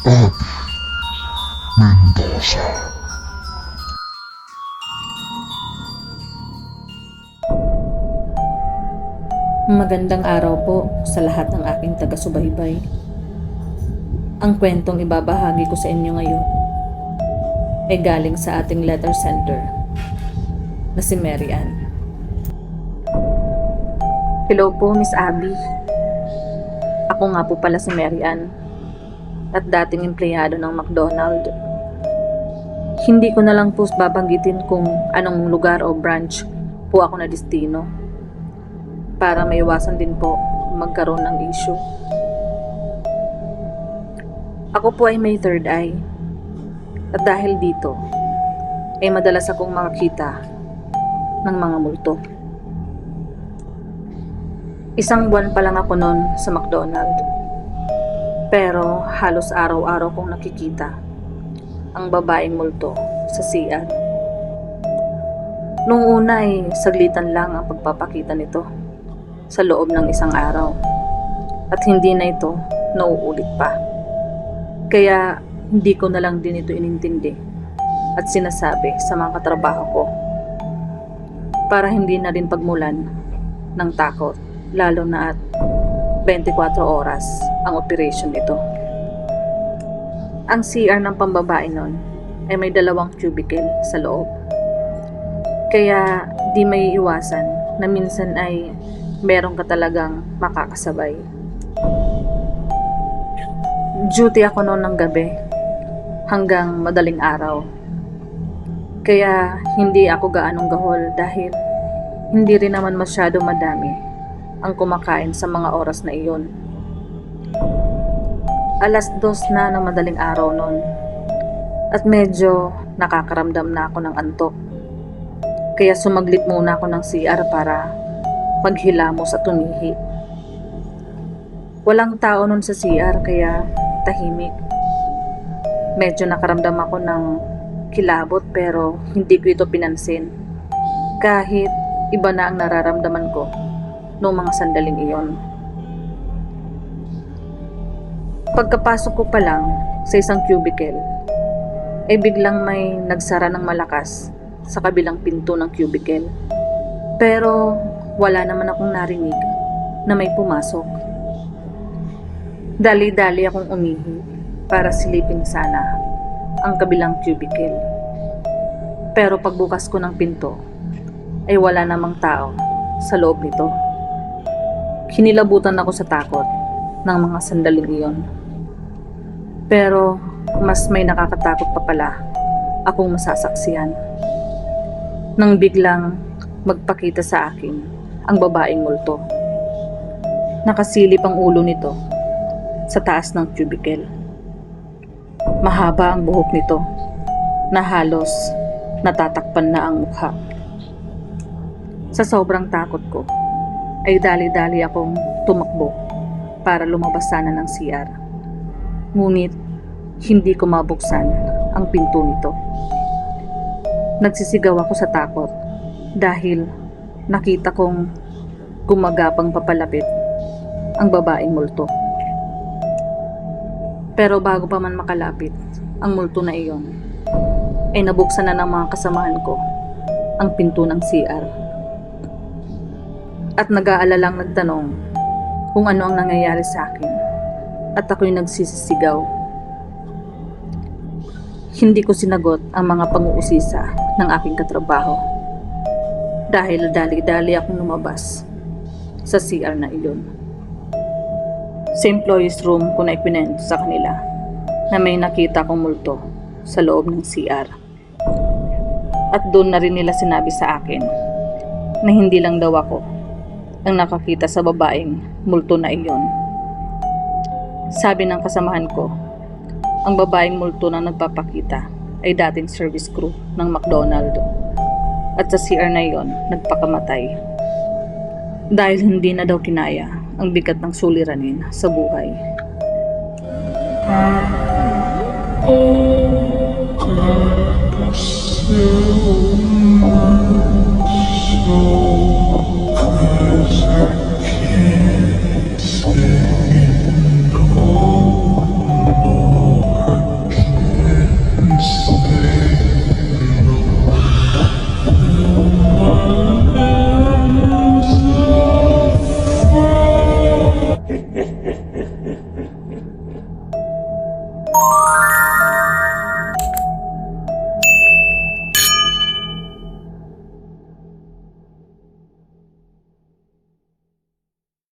Abby Mendoza. Magandang araw po sa lahat ng aking taga-subaybay. Ang kwentong ibabahagi ko sa inyo ngayon ay galing sa ating letter sender na si Mary Ann. Hello po, Miss Abby. Ako nga po pala si Mary Ann at dating empleyado ng McDonald. Hindi ko na lang po babanggitin kung anong lugar o branch po ako na destino para maiwasan din po magkaroon ng issue. Ako po ay may third eye. At dahil dito, ay madalas akong makakita ng mga multo. Isang buwan pa lang ako noon sa McDonald. Pero halos araw-araw kong nakikita ang babaeng multo sa CR. Nung una ay saglitan lang ang pagpapakita nito sa loob ng isang araw. At hindi na ito nauulit pa. Kaya hindi ko na lang din ito inintindi at sinasabi sa mga katrabaho ko para hindi na rin pagmulan ng takot lalo na at 24 oras ang operation nito. Ang CR ng pambabae nun ay may dalawang cubicle sa loob. Kaya di may iwasan na minsan ay meron ka talagang makakasabay. Duty ako noon ng gabi hanggang madaling araw. Kaya hindi ako gaanong gahol dahil hindi rin naman masyado madami ang kumakain sa mga oras na iyon. Alas dos na ng madaling araw noon at medyo nakakaramdam na ako ng antok. Kaya sumaglit muna ako ng CR para maghilamos at tumihi. Walang tao nun sa CR kaya tahimik. Medyo nakaramdam ako ng kilabot pero hindi ko ito pinansin. Kahit iba na ang nararamdaman ko noong mga sandaling iyon. Pagkapasok ko pa lang sa isang cubicle, ay biglang may nagsara ng malakas sa kabilang pinto ng cubicle. Pero wala naman akong narinig na may pumasok. Dali-dali akong umihi para silipin sana ang kabilang cubicle. Pero pagbukas ko ng pinto, ay wala namang tao sa loob nito. Kinilabutan ako sa takot ng mga sandaling iyon. Pero mas may nakakatakot pa pala akong masasaksihan. Nang biglang magpakita sa akin ang babaeng multo. Nakasilip ang ulo nito sa taas ng cubicle. Mahaba ang buhok nito na halos natatakpan na ang mukha. Sa sobrang takot ko, ay dali-dali akong tumakbo para lumabas sana ng CR. Ngunit hindi ko mabuksan ang pinto nito. Nagsisigaw ako sa takot dahil nakita kong gumagapang papalapit ang babaeng multo. Pero bago pa man makalapit ang multo na iyon, ay nabuksan na ng mga kasamahan ko ang pinto ng CR. At nag-aalalang nagtanong kung ano ang nangyayari sa akin at ako'y nagsisisigaw. Hindi ko sinagot ang mga pang-uusisa ng aking katrabaho dahil dali-dali akong lumabas sa CR na iyon. Sa employee's room ko na ipinento sa kanila na may nakita kong multo sa loob ng CR. At doon na rin nila sinabi sa akin na hindi lang daw ako ang nakakita sa babaeng multo na iyon. Sabi ng kasamahan ko, ang babaeng multo na nagpapakita ay dating service crew ng McDonald at sa CR na iyon nagpakamatay. Dahil hindi na daw kinaya ang bigat ng suliranin sa buhay. Yung Música